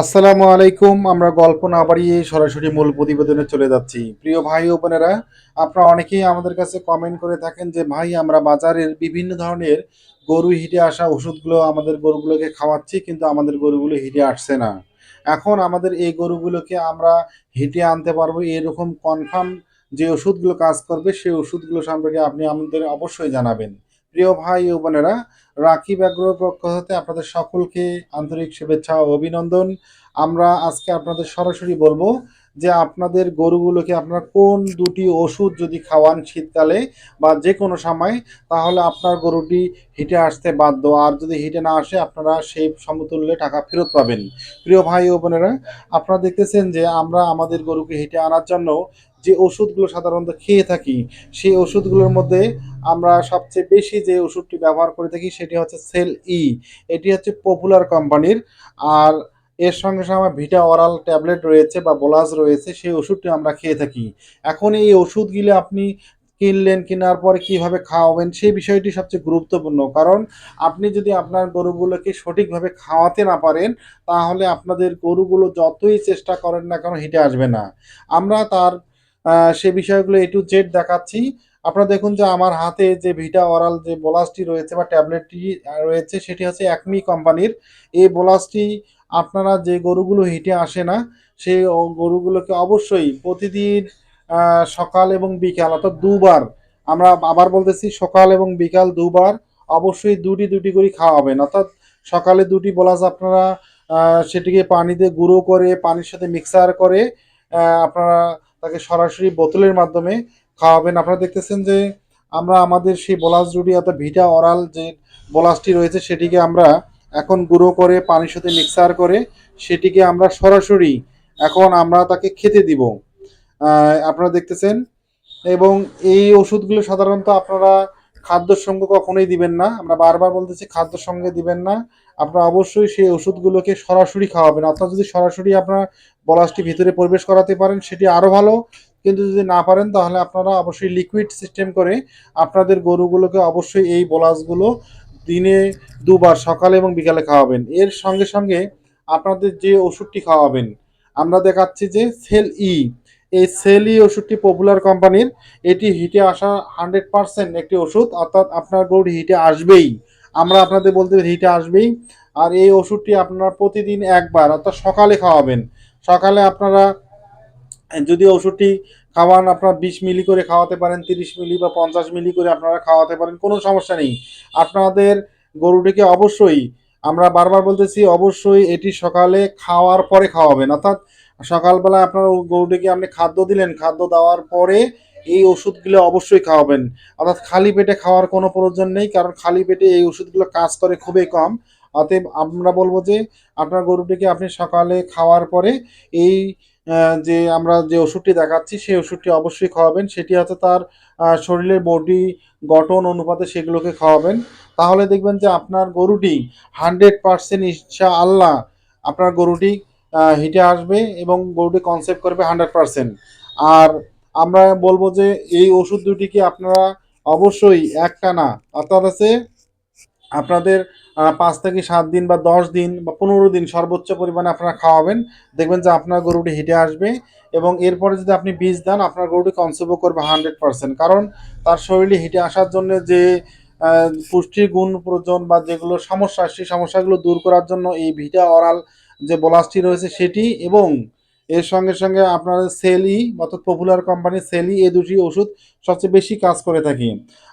আসসালামু আলাইকুম, আমরা গল্প না বাড়িয়ে সরাসরি মূল প্রতিবেদনে চলে যাচ্ছি। প্রিয় ভাই ও বোনেরা, আপনারা অনেকেই আমাদের কাছে কমেন্ট করে থাকেন যে, ভাই, আমরা বাজারের বিভিন্ন ধরনের গরু হিটে আসা ওষুধগুলো আমাদের গরুগুলোকে খাওয়াচ্ছি, কিন্তু আমাদের গরুগুলো হিটে আসছে না। এখন আমাদের এই গরুগুলোকে আমরা হিটে আনতে পারব, এরকম কনফার্ম যে ওষুধগুলো কাজ করবে, সেই ওষুধগুলো সম্পর্কে আপনি আমাদের অবশ্যই জানাবেন। প্রিয় ভাই ও বোনেরা, রাকিব অ্যাগ্রোর পক্ষ হতে আপনাদের সকলকে আন্তরিক শুভেচ্ছা ও অভিনন্দন। আমরা আজকে আপনাদের সরাসরি বলব যে আপনাদের গরুগুলোকে আপনারা কোন দুটি ওষুধ যদি খাওয়ান শীতকালে বা যে কোনো সময়, তাহলে আপনার গরুটি হিটে আসতে বাধ্য। আর যদি হিটে না আসে, আপনারা সেই সমতুল্যে টাকা ফেরত পাবেন। প্রিয় ভাই ও বোনেরা, আপনারা দেখতেছেন যে আমরা আমাদের গরুকে হিটে আনার জন্য যে ওষুধগুলো সাধারণত খেয়ে থাকি, সেই ওষুধগুলোর মধ্যে আমরা সবচেয়ে বেশি যে ওষুধটি ব্যবহার করে থাকি সেটি হচ্ছে সেল ই। এটি হচ্ছে পপুলার কোম্পানির আর এর সঙ্গে সঙ্গে ভিটা অরাল ট্যাবলেট রয়েছে বা বোলাস রয়েছে, সেই ওষুধটি আমরা খেয়ে থাকি। এখন এই ওষুধগুলো আপনি কিনলেন, কেনার পর কীভাবে খাওয়াবেন, সেই বিষয়টি সবচেয়ে গুরুত্বপূর্ণ। কারণ আপনি যদি আপনার গরুগুলোকে সঠিকভাবে খাওয়াতে না পারেন, তাহলে আপনাদের গরুগুলো যতই চেষ্টা করেন না কেন, হেঁটে আসবে না। আমরা তার সে বিষয়গুলো এ টু জেড দেখাচ্ছি। আপনারা দেখুন যে আমার হাতে যে ভিটা অরাল যে বোলাসটি রয়েছে বা ট্যাবলেটটি রয়েছে, সেটি হচ্ছে একমি কোম্পানির। এই বোলাসটি আপনারা যে গরুগুলো হিটে আসে না সেই গরুগুলোকে অবশ্যই প্রতিদিন সকাল এবং বিকাল, অর্থাৎ দুবার, আমরা আবার বলতেছি সকাল এবং বিকাল দুবার অবশ্যই দুটি দুটি করে খাওয়াবেন। অর্থাৎ সকালে দুটি বোলাস আপনারা সেটিকে পানিতে গুঁড়ো করে, পানির সাথে মিক্সার করে আপনারা তাকে সরাসরি বোতলের মাধ্যমে খাওয়াবেন। আপনারা দেখতেছেন যে আমরা আমাদের সেই বোলাস জুড়ি অর্থাৎ ভিটা অরাল যে বোলাসটি রয়েছে, সেটিকে আমরা এখন গুঁড়ো করে পানির সাথে মিক্সার করে সেটিকে আমরা সরাসরি এখন আমরা তাকে খেতে দিব। আপনারা দেখতেছেন। এবং এই ওষুধগুলো সাধারণত আপনারা খাদ্যর সঙ্গে কখনোই দিবেন না। আমরা বারবার বলতেছি খাদ্যর সঙ্গে দিবেন না। আপনারা অবশ্যই সেই ওষুধগুলোকে সরাসরি খাওয়াবেন। অর্থাৎ যদি সরাসরি আপনার বলাসটি ভিতরে প্রবেশ করাতে পারেন, সেটি আরও ভালো। কিন্তু যদি না পারেন, তাহলে আপনারা অবশ্যই লিকুইড সিস্টেম করে আপনাদের গরুগুলোকে অবশ্যই এই বলাসগুলো দিনে দুবার, সকালে এবং বিকালে খাওয়াবেন। এর সঙ্গে সঙ্গে আপনাদের যে ওষুধটি খাওয়াবেন, আমরা দেখাচ্ছি যে সেল ই এই সেলি ওষুধটি পপুলার কোম্পানির এটি হিটে আসা হান্ড্রেড পার্সেন্ট একটি ওষুধ, অর্থাৎ আপনার গরু হিটে আসবেই। আমরা আপনাদের বলতে হিটে আসবেই। আর এই ওষুধটি আপনারা প্রতিদিন একবার, অর্থাৎ সকালে খাওয়াবেন। সকালে আপনারা যদি ওষুধটি খাওয়ান, আপনারা বিশ মিলি করে খাওয়াতে পারেন, তিরিশ মিলি বা পঞ্চাশ মিলি করে আপনারা খাওয়াতে পারেন, কোনো সমস্যা নেই। আপনাদের গরুটিকে অবশ্যই, আমরা বারবার বলতেছি, অবশ্যই এটি সকালে খাওয়ার পরে খাওয়াবেন। অর্থাৎ সকালবেলা আপনার গরুটিকে আপনি খাদ্য দিলেন, খাদ্য দেওয়ার পরে এই ওষুধগুলো অবশ্যই খাওয়াবেন। অর্থাৎ খালি পেটে খাওয়ার কোনো প্রয়োজন নেই, কারণ খালি পেটে এই ওষুধগুলো কাজ করে খুবই কম। অতএব আমরা বলব যে, আপনার গরুটিকে আপনি সকালে খাওয়ার পরে এই যে আমরা যে ওষুধটি দেখাচ্ছি, সেই ওষুধটি অবশ্যই খাওয়াবেন। সেটি হচ্ছে তার শরীরের বডি গঠন অনুপাতে সেগুলোকে খাওয়াবেন। তাহলে দেখবেন যে আপনার গরুটি হান্ড্রেড পার্সেন্ট ইচ্ছা আল্লাহ আপনার গরুটি হিটে আসবে এবং গরুটি কনসেপ্ট করবে হান্ড্রেড পার্সেন্ট আর আমরা বলব যে এই ওষুধ দুটিকে আপনারা অবশ্যই একটানা, অর্থাৎ আছে আপনাদের পাঁচ থেকে সাত দিন বা দশ দিন বা পনেরো দিন সর্বোচ্চ পরিমাণে আপনারা খাওয়াবেন। দেখবেন যে আপনার গরুটি হিটে আসবে এবং এরপরে যদি আপনি বীজ দেন, আপনার গরুটি কনসেপ্টও করবে হান্ড্রেড পার্সেন্ট কারণ তার শরীরে হিটে আসার জন্য যে পুষ্টির গুণ প্রয়োজন বা যেগুলো সমস্যা, সেই সমস্যাগুলো দূর করার জন্য এই ভিটা অরাল যে বোলাসটি রয়েছে সেটি এবং এর সঙ্গে সঙ্গে আপনার সেলি অর্থাৎ পপুলার কোম্পানির সেলি এ দুটি ওষুধ সবচেয়ে বেশি কাজ করে থাকি।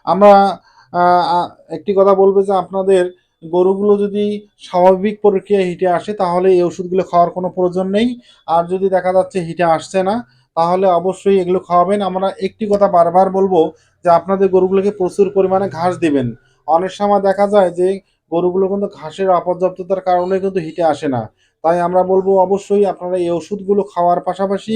আমরা একটি কথা বলব যে আপনাদের গরুগুলো যদি স্বাভাবিক প্রক্রিয়ায় হিটে আসে তাহলে এই ওষুধগুলো খাওয়ার কোনো প্রয়োজন নেই। আর যদি দেখা যাচ্ছে হিটে আসছে না, তাহলে অবশ্যই এগুলো খাওয়াবেন। আমরা একটি কথা বারবার বলব যে আপনাদের গরুগুলোকে প্রচুর পরিমাণে ঘাস দিবেন। অনেক সময় দেখা যায় যে গরুগুলো কিন্তু ঘাসের অপর্যাপ্ততার কারণে কিন্তু হিটে আসে না। তাই আমরা বলব অবশ্যই আপনারা এই ওষুধগুলো খাওয়ার পাশাপাশি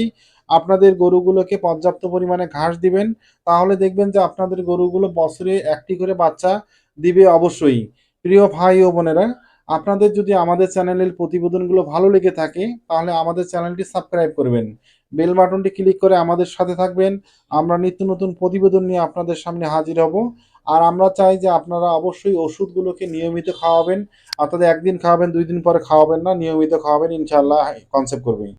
আপনাদের গরুগুলোকে পর্যাপ্ত পরিমাণে ঘাস দিবেন। তাহলে দেখবেন যে আপনাদের গরুগুলো বছরে একটি করে বাচ্চা দিবে অবশ্যই। প্রিয় ভাই ও বোনেরা আপনাদের যদি আমাদের চ্যানেলের প্রতিবেদনগুলো ভালো লেগে থাকে, তাহলে আমাদের চ্যানেলটি সাবস্ক্রাইব করবেন। বেল বাটনটি ক্লিক করে আমাদের সাথে থাকবেন। আমরা নিত্য নতুন প্রতিবেদন নিয়ে আপনাদের সামনে হাজির হব। আর আমরা চাই যে আপনারা অবশ্যই ওষুধগুলোকে নিয়মিত খাওয়াবেন। অর্থাৎ একদিন খাওয়াবেন, দুই দিন পরে খাওয়াবেন না, নিয়মিত খাওয়াবেন ইনশাল্লাহ কনসেপ্ট করবেন।